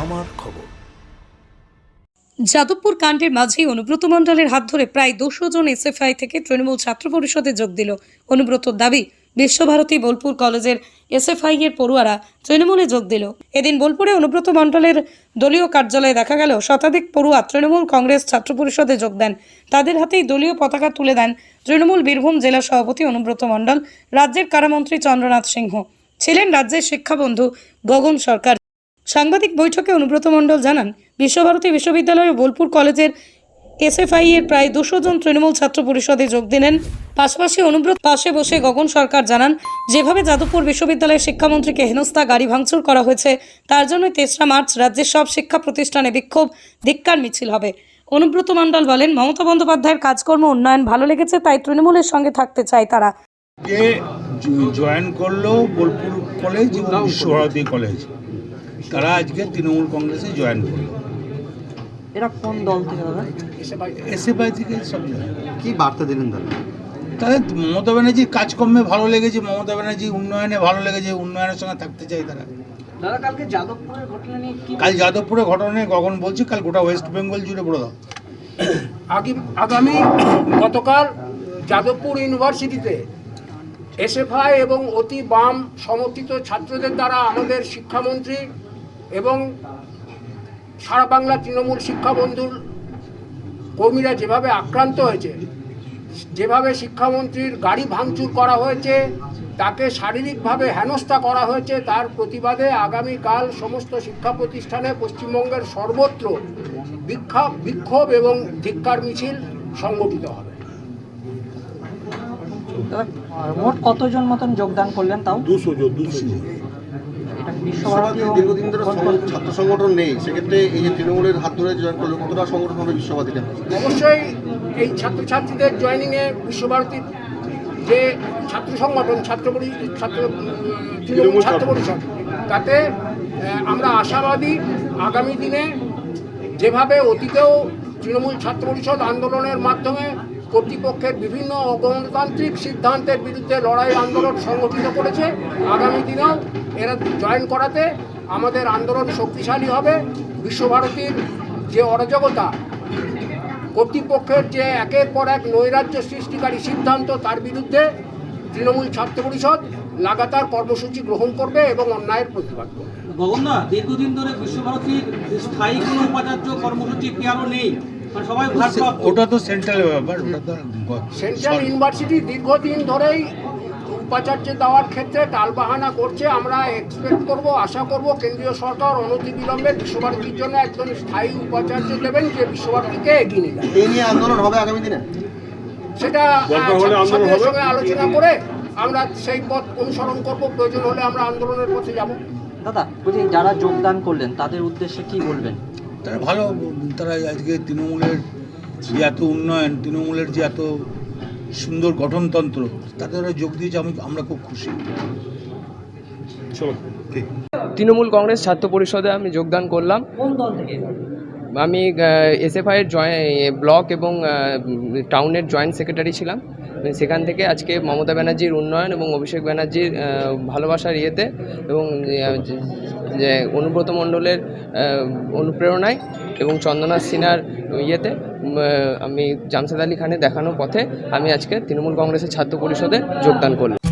আমার খবর। যাদবপুর কাণ্ডের মাঝেই অনুব্রত মণ্ডলের হাত ধরে প্রায় দুশো জন এসএফআই থেকে তৃণমূল ছাত্র পরিষদে যোগ দিল অনুব্রতর দাবি। বিশ্বভারতী বোলপুর কলেজের এসএফআই এর পড়ুয়ারা তৃণমূলে যোগ দিল। এদিন বোলপুরে অনুব্রত মণ্ডলের দলীয় কার্যালয়ে দেখা গেল, শতাধিক পড়ুয়া তৃণমূল কংগ্রেস ছাত্র পরিষদে যোগ দেন। তাদের হাতেই দলীয় পতাকা তুলে দেন তৃণমূল বীরভূম জেলা সভাপতি অনুব্রত মণ্ডল, রাজ্যের কারামন্ত্রী চন্দ্রনাথ সিংহ। ছিলেন রাজ্যের শিক্ষাবন্ধু গগন সরকার। সাংবাদিক বৈঠকে অনুব্রত মণ্ডল জানান, বিশ্বভারতী বিশ্ববিদ্যালয় ও বোলপুর কলেজের এসএফআই এর প্রায় দুশো জন তৃণমূল ছাত্র পরিষদে যোগ দিলেন। পাশাপাশি অনুব্রত পাশে বসে গগন সরকার জানান, যেভাবে যাদবপুর বিশ্ববিদ্যালয়ের শিক্ষামন্ত্রীকে হেনস্থা, গাড়ি ভাঙচুর করা হয়েছে, তার জন্য তেসরা মার্চ রাজ্যের সব শিক্ষা প্রতিষ্ঠানে বিক্ষোভ, ধিক্কার, মিছিল হবে। অনুব্রত মণ্ডল বলেন, মমতা বন্দ্যোপাধ্যায়ের কাজকর্ম, উন্নয়ন ভালো লেগেছে, তাই তৃণমূলের সঙ্গে থাকতে চায় তারা। জয়েন করল বোলপুর কলেজ এবং বিশ্বভারতী কলেজ? তারা আজকে তৃণমূল কংগ্রেসে জয়েন করল? এরা কোন দল থেকে দাদা? এসএফআই থেকে সব কি বার্তা দিলেন দাদা? তাদের মমতা ব্যানার্জির কাজকর্মে ভালো লেগেছে মমতা ব্যানার্জি উন্নয়নে ভালো লেগেছে উন্নয়নের সঙ্গে থাকতে চাই তারা। কাল যাদবপুরের ঘটনা নিয়ে কি কাল যাদবপুরে ঘটনা নিয়ে গগন বলছি কাল গোটা ওয়েস্ট বেঙ্গল জুড়ে বলে দাও। আগামী গতকাল যাদবপুর ইউনিভার্সিটিতে এসএফআই এবং অতি বাম সমর্থিত ছাত্রদের দ্বারা আমাদের শিক্ষামন্ত্রী এবং সারা বাংলা তৃণমূল শিক্ষা বন্ধুর কর্মীরা যেভাবে আক্রান্ত হয়েছে যেভাবে শিক্ষামন্ত্রীর গাড়ি ভাঙচুর করা হয়েছে তাকে শারীরিকভাবে হেনস্থা করা হয়েছে তার প্রতিবাদে আগামীকাল সমস্ত শিক্ষা প্রতিষ্ঠানে পশ্চিমবঙ্গের সর্বত্র বিক্ষোভ বিক্ষোভ এবং ধিক্কার মিছিল সংগঠিত হবে। মোট কতজন মতন যোগদান করলেন তাও? দুশো দুশো দীর্ঘদিন ধরে? ছাত্র সংগঠন নেই সেক্ষেত্রে এই যে তৃণমূলের হাত ধরে জয়েন করল কতটা সংগঠন হবে বিশ্ববাদীটা অবশ্যই এই ছাত্রছাত্রীদের জয়েনিংয়ে বিশ্বভারতীর যে ছাত্র সংগঠন ছাত্র ছাত্র তৃণমূল ছাত্র পরিষদ তাতে আমরা আশাবাদী আগামী দিনে যেভাবে অতীতেও তৃণমূল ছাত্র পরিষদ আন্দোলনের মাধ্যমে কর্তৃপক্ষের বিভিন্ন অগণতান্ত্রিক সিদ্ধান্তের বিরুদ্ধে লড়াই আন্দোলন সংগঠিত করেছে। আগামী দিনেও এরা জয়েন করাতে আমাদের আন্দোলন শক্তিশালী হবে। বিশ্বভারতীর যে অরাজকতা, কর্তৃপক্ষের যে একের পর এক নৈরাজ্য সৃষ্টিকারী সিদ্ধান্ত, তার বিরুদ্ধে তৃণমূল ছাত্র পরিষদ লাগাতার কর্মসূচি গ্রহণ করবে এবং অন্যায়ের প্রতিবাদ করবে। গগনদা দীর্ঘদিন ধরে বিশ্বভারতীর স্থায়ী কোনো উপাচার্য কর্মসূচি পিয়ারও নেই। ওটা তো সেন্ট্রালের ব্যাপার ওটা তো সেন্ট্রাল ইউনিভার্সিটি দীর্ঘদিন ধরেই উপাচার্য দেওয়ার ক্ষেত্রে টালবাহানা করছে। আমরা এক্সপেক্ট করব আশা করব কেন্দ্রীয় সরকার অনতিবিলম্বে বিশ্বভারতীর জন্য একজন স্থায়ী উপাচার্য দেবেন যে বিশ্বভারতীকে এগিয়ে নিয়ে এই নিয়ে আন্দোলন হবে আগামী দিনে? সেটা ছাত্রছাত্রীদের সঙ্গে আলোচনা করে আমরা সেই পথ অনুসরণ করব। প্রয়োজন হলে আমরা আন্দোলনের পথে যাব। দাদা বলছি যারা যোগদান করলেন তাদের উদ্দেশ্যে কি বলবেন? তারা ভালো তারা আজকে তৃণমূলের যে এত উন্নয়ন তৃণমূলের যে এত সুন্দর গঠনতন্ত্র তাতে ওরা যোগ দিয়েছে আমি আমরা খুব খুশি। তৃণমূল কংগ্রেস ছাত্র পরিষদে আমি যোগদান করলাম। কোন দল থেকে? আমি এসএফআইয়ের জয় ব্লক এবং টাউনের জয়েন্ট সেক্রেটারি ছিলাম। সেখান থেকে আজকে মমতা ব্যানার্জির উন্নয়ন এবং অভিষেক ব্যানার্জির ভালোবাসার ইয়েতে এবং যে- অনুব্রত মণ্ডলের অনুপ্রেরণায় এবং চন্দনা সিনার ইয়েতে আমি জামশেদ আলী খানে দেখানো পথে আমি আজকে তৃণমূল কংগ্রেসের ছাত্র পরিষদে যোগদান করলাম।